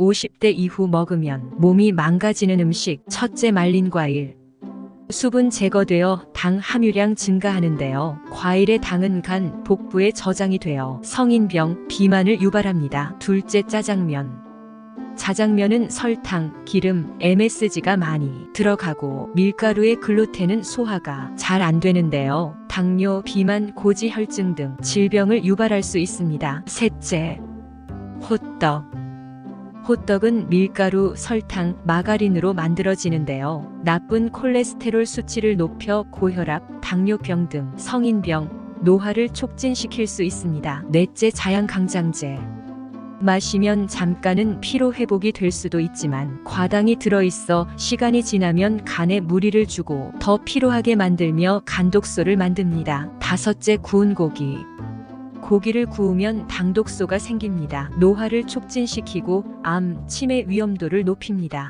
50대 이후 먹으면 몸이 망가지는 음식, 첫째 말린 과일. 수분 제거되어 당 함유량 증가하는데요. 과일의 당은 간, 복부에 저장이 되어 성인병, 비만을 유발합니다. 둘째 짜장면. 자장면은 설탕, 기름, MSG가 많이 들어가고 밀가루의 글루텐은 소화가 잘 안 되는데요. 당뇨, 비만, 고지혈증 등 질병을 유발할 수 있습니다. 셋째, 호떡. 호떡은 밀가루, 설탕, 마가린으로 만들어지는데요. 나쁜 콜레스테롤 수치를 높여 고혈압, 당뇨병 등 성인병, 노화를 촉진시킬 수 있습니다. 넷째 자양강장제. 마시면 잠깐은 피로 회복이 될 수도 있지만 과당이 들어있어 시간이 지나면 간에 무리를 주고 더 피로하게 만들며 간독소를 만듭니다. 다섯째 구운 고기. 고기를 구우면 당독소가 생깁니다. 노화를 촉진시키고 암, 치매 위험도를 높입니다.